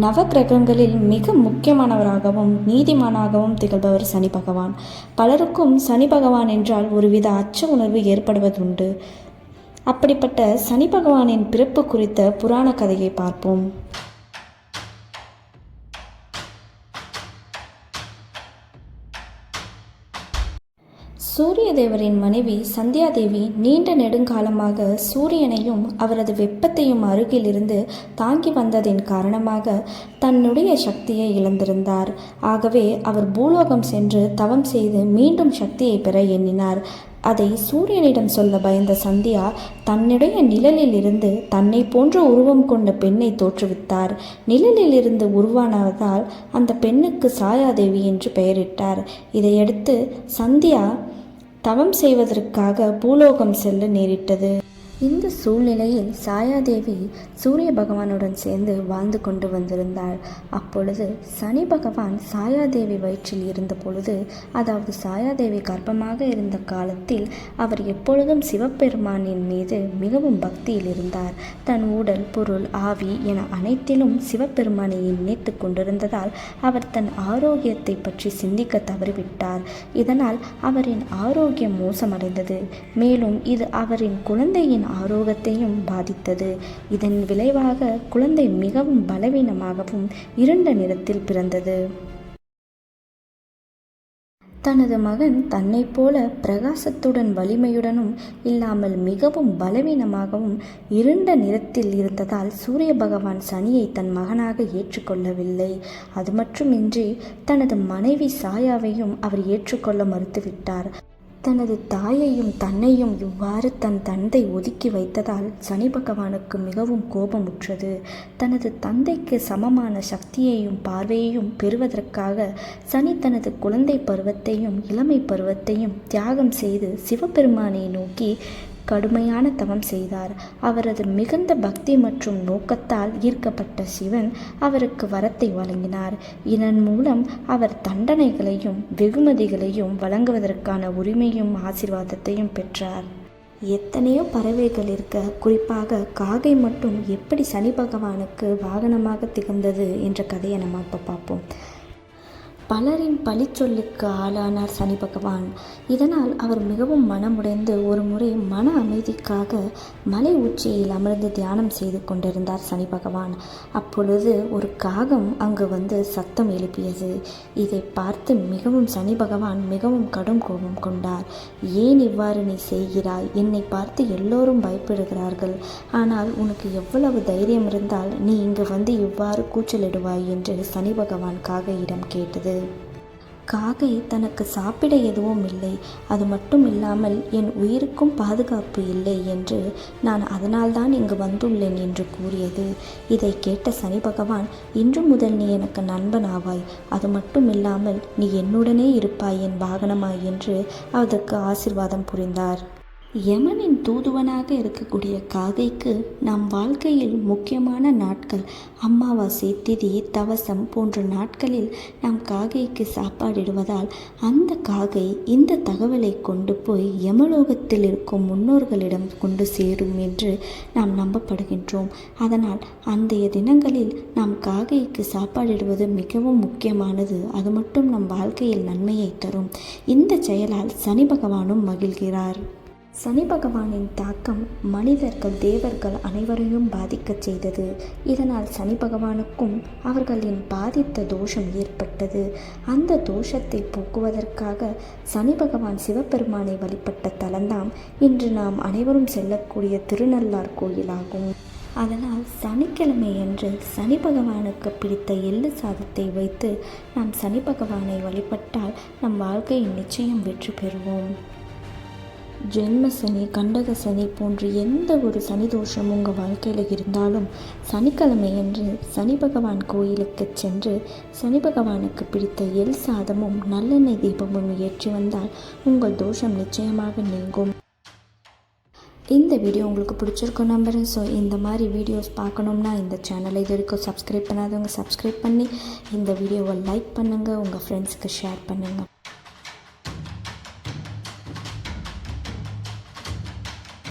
நவக்கிரகங்களில் மிக முக்கியமானவராகவும் நீதிமானாகவும் திகழ்பவர் சனி பகவான். பலருக்கும் சனி பகவான் என்றால் ஒருவித அச்ச உணர்வு ஏற்படுவதுண்டு. அப்படிப்பட்ட சனி பகவானின் பிறப்பு குறித்த புராண கதையை பார்ப்போம். சூரிய தேவரின் மனைவி சந்தியாதேவி நீண்ட நெடுங்காலமாக சூரியனையும் அவரது வெப்பத்தையும் அருகிலிருந்து தாங்கி வந்ததின் காரணமாக தன்னுடைய சக்தியை இழந்திருந்தார். ஆகவே அவர் பூலோகம் சென்று தவம் செய்து மீண்டும் சக்தியை பெற எண்ணினார். அதை சூரியனிடம் சொல்ல பயந்த சந்தியா தன்னுடைய நிழலில் இருந்து தன்னை போன்ற உருவம் கொண்ட பெண்ணை தோற்றுவித்தார். நிழலில் இருந்து உருவானதால் அந்த பெண்ணுக்கு சாயாதேவி என்று பெயரிட்டார். இதையடுத்து சந்தியா தவம் செய்வதற்காக பூலோகம் செல்ல நேரிட்டது. இந்த சூழ்நிலையில் சாயாதேவி சூரிய பகவானுடன் சேர்ந்து வாழ்ந்து கொண்டு வந்திருந்தாள். அப்பொழுது சனி பகவான் சாயாதேவி வயிற்றில் இருந்த பொழுது அதாவது சாயாதேவி கர்ப்பமாக இருந்த காலத்தில் அவர் எப்பொழுதும் சிவபெருமானின் மீது மிகவும் பக்தியில் இருந்தார். தன் உடல் பொருள் ஆவி என அனைத்திலும் சிவபெருமானை நினைத்து கொண்டிருந்ததால் அவர் தன் ஆரோக்கியத்தை பற்றி சிந்திக்க தவறிவிட்டார். இதனால் அவரின் ஆரோக்கியம் மோசமடைந்தது. மேலும் இது அவரின் குழந்தையின் ஆரோக்கியத்தையும் பாதித்தது. இதன் விளைவாக குழந்தை மிகவும் பலவீனமாகவும் இருண்ட நிறத்தில் பிறந்தது. தனது மகன் தன்னைப் போல பிரகாசத்துடன் வலிமையுடனும் இல்லாமல் மிகவும் பலவீனமாகவும் இருண்ட நிறத்தில் இருந்ததால் சூரிய பகவான் சனியை தன் மகனாக ஏற்றுக்கொள்ளவில்லை. அது மட்டுமின்றி தனது மனைவி சாயாவையும் அவர் ஏற்றுக்கொள்ள மறுத்துவிட்டார். தனது தாயையும் தன்னையும் இவ்வாறு தன் தந்தை ஒதுக்கி வைத்ததால் சனி பகவானுக்கு மிகவும் கோபமுற்றது. தனது தந்தைக்கு சமமான சக்தியையும் பார்வையையும் பெறுவதற்காக சனி தனது குழந்தை பருவத்தையும் இளமை பருவத்தையும் தியாகம் செய்து சிவபெருமானை நோக்கி கடுமையான தவம் செய்தார். அவரது மிகுந்த பக்தி மற்றும் நோக்கத்தால் ஈர்க்கப்பட்ட சிவன் அவருக்கு வரத்தை வழங்கினார். இதன் மூலம் அவர் தண்டனைகளையும் வெகுமதிகளையும் வழங்குவதற்கான உரிமையும் ஆசிர்வாதத்தையும் பெற்றார். எத்தனையோ பறவைகள் இருக்க குறிப்பாக காகை மட்டும் எப்படி சனி பகவானுக்கு வாகனமாக திகழ்ந்தது என்ற கதையை நம்ம இப்போ பார்ப்போம். பலரின் பழிச்சொல்லுக்கு ஆளானார் சனி பகவான். இதனால் அவர் மிகவும் மனமுடைந்து ஒரு முறை மன அமைதிக்காக மலை உச்சியில் அமர்ந்து தியானம் செய்து கொண்டிருந்தார் சனி பகவான். அப்பொழுது ஒரு காகம் அங்கு வந்து சத்தம் எழுப்பியது. இதை பார்த்து மிகவும் சனி பகவான் மிகவும் கடும் கோபம் கொண்டார். ஏன் இவ்வாறு நீ செய்கிறாய்? என்னை பார்த்து எல்லோரும் பயப்படுகிறார்கள். ஆனால் உனக்கு எவ்வளவு தைரியம் இருந்தால் நீ இங்கு வந்து இவ்வாறு கூச்சலிடுவாய் என்று சனி பகவான் காகையிடம் கேட்டது. காகை தனக்கு சாப்பிட எதுவும் இல்லை. அது மட்டும் இல்லாமல் என் உயிருக்கும் பாதுகாப்பு இல்லை என்று நான் அதனால்தான் இங்கு வந்துள்ளேன் என்று கூறியது. இதை கேட்ட சனி பகவான் இன்று முதல் நீ எனக்கு நண்பன் ஆவாய். அது மட்டும் இல்லாமல் நீ என்னுடனே இருப்பாய் என் வாகனமாய் என்று அதற்கு ஆசிர்வாதம் புரிந்தார். யமனின் தூதுவனாக இருக்கக்கூடிய காகைக்கு நம் வாழ்க்கையில் முக்கியமான நாட்கள். அமாவாசை திதி தவசம் போன்ற நாட்களில் நாம் காகைக்கு சாப்பாடிடுவதால் அந்த காகை இந்த தகவலை கொண்டு போய் யமலோகத்தில் இருக்கும் முன்னோர்களிடம் கொண்டு சேரும் என்று நாம் நம்பப்படுகின்றோம். அதனால் அந்தைய தினங்களில் நாம் காகைக்கு சாப்பாடிடுவது மிகவும் முக்கியமானது. அது மட்டும் நம் வாழ்க்கையில் நன்மையை தரும். இந்த செயலால் சனி பகவானும் மகிழ்கிறார். சனி பகவானின் தாக்கம் மனிதர்கள் தேவர்கள் அனைவரையும் பாதிக்கச் செய்தது. இதனால் சனி பகவானுக்கும் அவர்களின் பாதித்த தோஷம் ஏற்பட்டது. அந்த தோஷத்தை போக்குவதற்காக சனி பகவான் சிவபெருமானை வழிபட்ட தலம்தான் இன்று நாம் அனைவரும் செல்லக்கூடிய திருநள்ளார் கோயிலாகும். அதனால் சனிக்கிழமையன்று சனி பகவானுக்கு பிடித்த எள்ளு சாதத்தை வைத்து நாம் சனி பகவானை வழிபட்டால் நம் வாழ்க்கையில் நிச்சயம் வெற்றி பெறுவோம். ஜென்ம சனி கண்டக சனி போன்ற எந்த ஒரு சனி தோஷம் உங்கள் வாழ்க்கையில் இருந்தாலும் சனிக்கிழமையன்று சனி பகவான் கோயிலுக்கு சென்று சனி பகவானுக்கு பிடித்த எல் சாதமும் நல்லெண்ணெய் தீபமும் ஏற்றி வந்தால் உங்கள் தோஷம் நிச்சயமாக நீங்கும். இந்த வீடியோ உங்களுக்கு பிடிச்சிருக்கும் நம்புகிறேன் ஸோ இந்த மாதிரி வீடியோஸ் பார்க்கணும்னா இந்த சேனலை இது வரைக்கும் சப்ஸ்கிரைப் பண்ணாதவங்க சப்ஸ்கிரைப் பண்ணி இந்த வீடியோவை லைக் பண்ணுங்கள் உங்கள் ஃப்ரெண்ட்ஸ்க்கு ஷேர் பண்ணுங்கள்